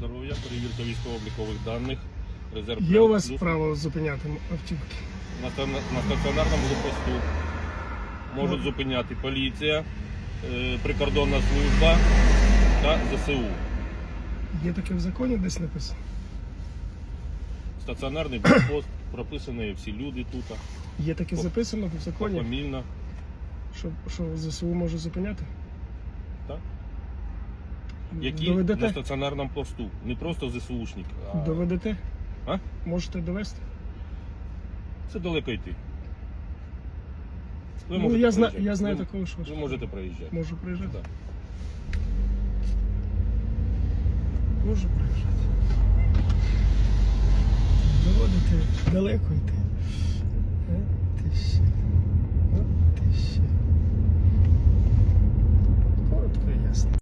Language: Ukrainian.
здоров'я, перевірка військово-облікових даних, резерв Є у вас плюс. право зупиняти автівки? на, стан- на стаціонарному блокпосту. Можуть Ну. зупиняти поліція, е, прикордонна служба та ЗСУ. Є таке в законі десь написано? Стаціонарний блокпост, прописані всі люди тут, Є таке По- записано в законі, фамільно. що, що ЗСУ може зупиняти? Так? Які на стаціонарному посту. Не просто ЗСУшник, а Доведете? А? Можете довести? це далеко йти. Ви Ну, можете я, зна, проїжджати. я знаю ви, такого, що ви можете проїжджати. можу приїжджати. Так. Можу приїжджати. Доводити далеко йти.